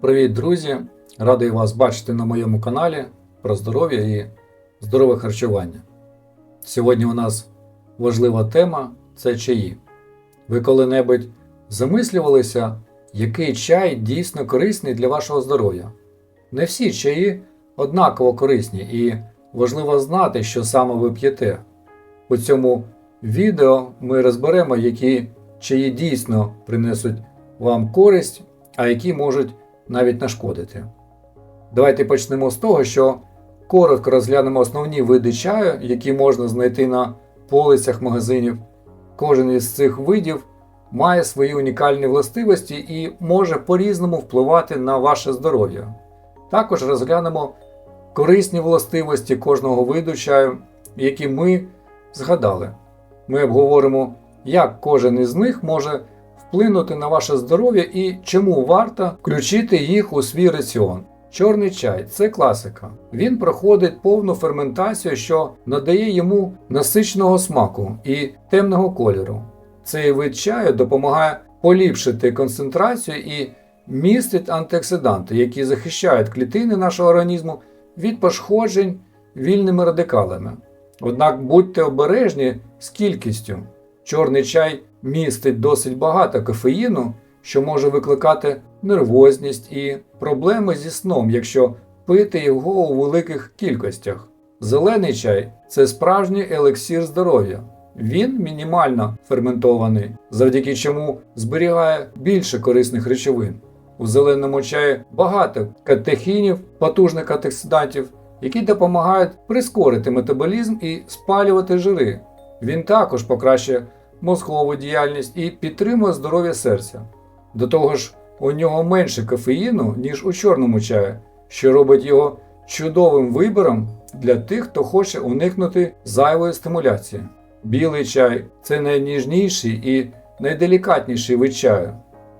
Привіт, друзі! Радий вас бачити на моєму каналі про здоров'я і здорове харчування. Сьогодні у нас важлива тема це чаї. Ви коли-небудь замислювалися, який чай дійсно корисний для вашого здоров'я? Не всі чаї однаково корисні і важливо знати, що саме ви п'єте. У цьому відео ми розберемо, які чаї дійсно принесуть вам користь, а які можуть навіть нашкодити. Давайте почнемо з того, що коротко розглянемо основні види чаю, які можна знайти на полицях магазинів. Кожен із цих видів має свої унікальні властивості і може по-різному впливати на ваше здоров'я. Також розглянемо корисні властивості кожного виду чаю, які ми згадали. Ми обговоримо, як кожен із них може вплинути на ваше здоров'я і чому варто включити їх у свій раціон. Чорний чай це класика. Він проходить повну ферментацію, що надає йому насичного смаку і темного кольору. Цей вид чаю допомагає поліпшити концентрацію і містить антиоксиданти, які захищають клітини нашого організму від пошкоджень вільними радикалами. Однак будьте обережні з кількістю. Чорний чай містить досить багато кофеїну, що може викликати нервозність і проблеми зі сном, якщо пити його у великих кількостях. Зелений чай це справжній елексір здоров'я. Він мінімально ферментований, завдяки чому зберігає більше корисних речовин. У зеленому чаї багато катехінів, потужних антиоксидантів, які допомагають прискорити метаболізм і спалювати жири. Він також покращує мозкову діяльність і підтримує здоров'я серця. До того ж, у нього менше кофеїну, ніж у чорному чаї, що робить його чудовим вибором для тих, хто хоче уникнути зайвої стимуляції. Білий чай це найніжніший і найделікатніший вид чаю.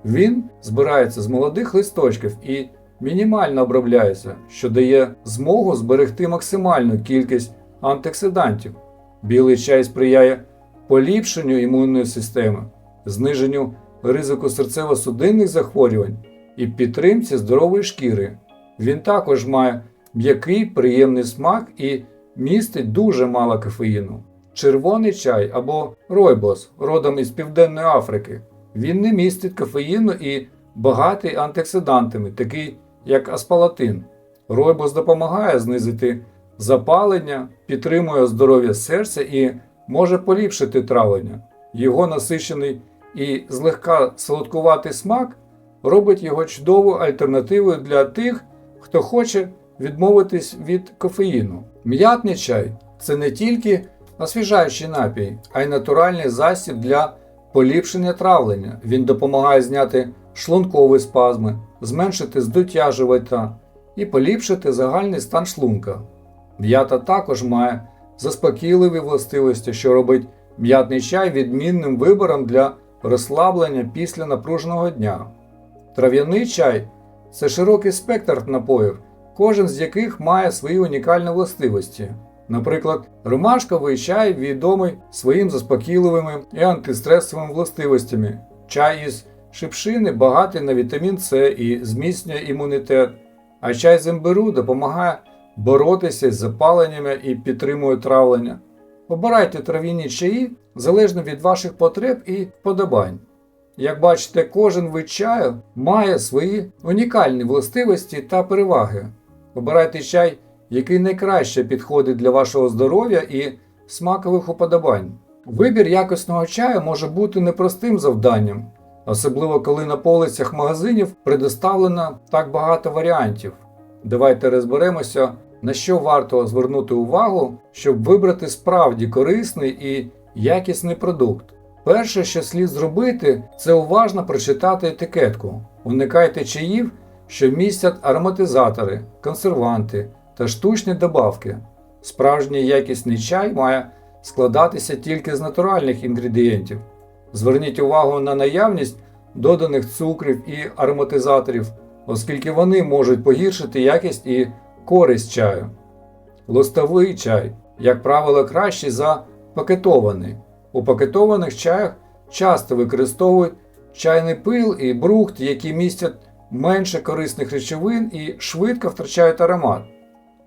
Він збирається з молодих листочків і мінімально обробляється, що дає змогу зберегти максимальну кількість антиоксидантів. Білий чай сприяє поліпшенню імунної системи, зниженню ризику серцево-судинних захворювань і підтримці здорової шкіри. Він також має м'який приємний смак і містить дуже мало кофеїну. Червоний чай або ройбос, родом із Південної Африки. Він не містить кофеїну і багатий антиоксидантами, такий як аспалатин. Ройбос допомагає знизити запалення, підтримує здоров'я серця і може поліпшити травлення. Його насичений і злегка солодкуватий смак робить його чудовою альтернативою для тих, хто хоче відмовитись від кофеїну. М'ятний чай це не тільки освіжаючий напій, а й натуральний засіб для поліпшення травлення. Він допомагає зняти шлункові спазми, зменшити здуття живота і поліпшити загальний стан шлунка. М'ята також має заспокійливі властивості, що робить м'ятний чай відмінним вибором для розслаблення після напруженого дня. Трав'яний чай це широкий спектр напоїв, кожен з яких має свої унікальні властивості. Наприклад, ромашковий чай відомий своїм заспокійливими і антистресовими властивостями. Чай із шипшини багатий на вітамін С і зміцнює імунітет, а чай з імбиру допомагає боротися з запаленнями і підтримує травлення. Обирайте трав'яні чаї залежно від ваших потреб і вподобань. Як бачите, кожен вид чаю має свої унікальні властивості та переваги. Обирайте чай, який найкраще підходить для вашого здоров'я і смакових уподобань. Вибір якісного чаю може бути непростим завданням, особливо коли на полицях магазинів предоставлено так багато варіантів. Давайте розберемося, на що варто звернути увагу, щоб вибрати справді корисний і якісний продукт. Перше, що слід зробити, це уважно прочитати етикетку. Уникайте чаїв, що містять ароматизатори, консерванти та штучні добавки. Справжній якісний чай має складатися тільки з натуральних інгредієнтів. Зверніть увагу на наявність доданих цукрів і ароматизаторів, оскільки вони можуть погіршити якість і користь чаю. Лостовий чай, як правило, кращий за пакетований. У пакетованих чаях часто використовують чайний пил і брухт, які містять менше корисних речовин і швидко втрачають аромат.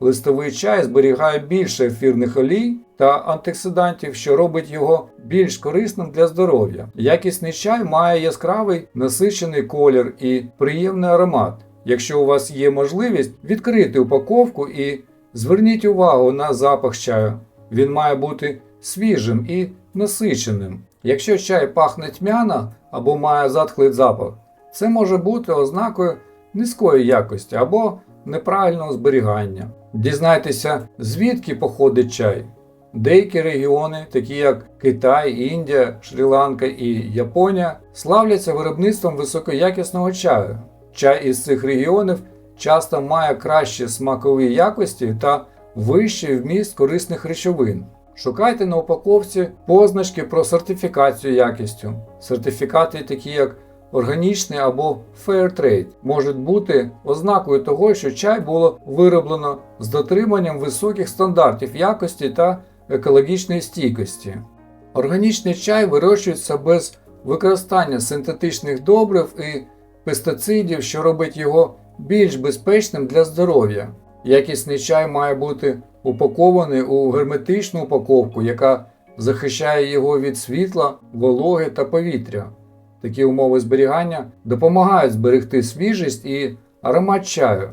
Листовий чай зберігає більше ефірних олій та антиоксидантів, що робить його більш корисним для здоров'я. Якісний чай має яскравий насичений колір і приємний аромат. Якщо у вас є можливість, відкрити упаковку і зверніть увагу на запах чаю. Він має бути свіжим і насиченим. Якщо чай пахне тьмяно або має затхлий запах, це може бути ознакою низької якості або неправильного зберігання. Дізнайтеся, звідки походить чай. Деякі регіони, такі як Китай, Індія, Шрі-Ланка і Японія, славляться виробництвом високоякісного чаю. Чай із цих регіонів часто має кращі смакові якості та вищий вміст корисних речовин. Шукайте на упаковці позначки про сертифікацію якістю. Сертифікати, такі як органічний або Fairtrade, можуть бути ознакою того, що чай було вироблено з дотриманням високих стандартів якості та екологічної стійкості. Органічний чай вирощується без використання синтетичних добрив і пестицидів, що робить його більш безпечним для здоров'я. Якісний чай має бути упакований у герметичну упаковку, яка захищає його від світла, вологи та повітря. Такі умови зберігання допомагають зберегти свіжість і аромат чаю.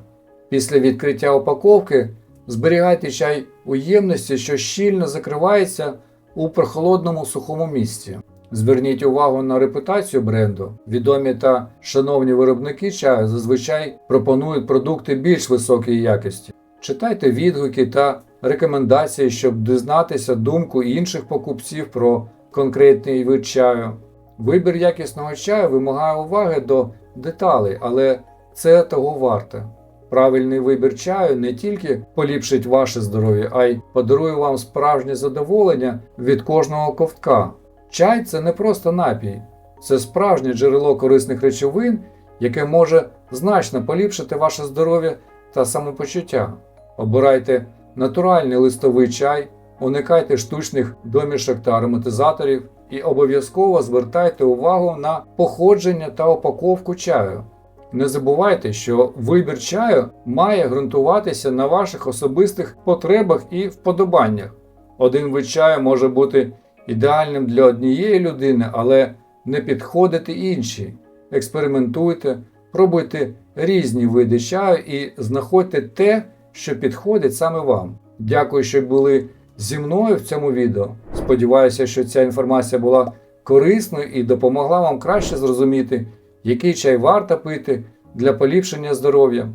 Після відкриття упаковки зберігайте чай у ємності, що щільно закривається у прохолодному сухому місці. Зверніть увагу на репутацію бренду. Відомі та шановні виробники чаю зазвичай пропонують продукти більш високої якості. Читайте відгуки та рекомендації, щоб дізнатися думку інших покупців про конкретний вид чаю. Вибір якісного чаю вимагає уваги до деталей, але це того варте. Правильний вибір чаю не тільки поліпшить ваше здоров'я, а й подарує вам справжнє задоволення від кожного ковтка. Чай це не просто напій, це справжнє джерело корисних речовин, яке може значно поліпшити ваше здоров'я та самопочуття. Обирайте натуральний листовий чай, уникайте штучних домішок та ароматизаторів і обов'язково звертайте увагу на походження та упаковку чаю. Не забувайте, що вибір чаю має ґрунтуватися на ваших особистих потребах і вподобаннях. Один вид чаю може бути ідеальним для однієї людини, але не підходити інші. Експериментуйте, пробуйте різні види чаю і знаходьте те, що підходить саме вам. Дякую, що були зі мною в цьому відео. Сподіваюся, що ця інформація була корисною і допомогла вам краще зрозуміти, який чай варто пити для поліпшення здоров'я.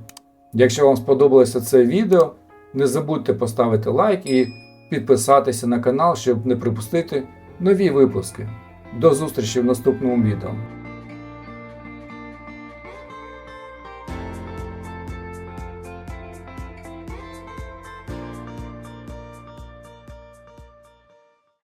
Якщо вам сподобалося це відео, не забудьте поставити лайк і підписатися на канал, щоб не пропустити нові випуски. До зустрічі в наступному відео.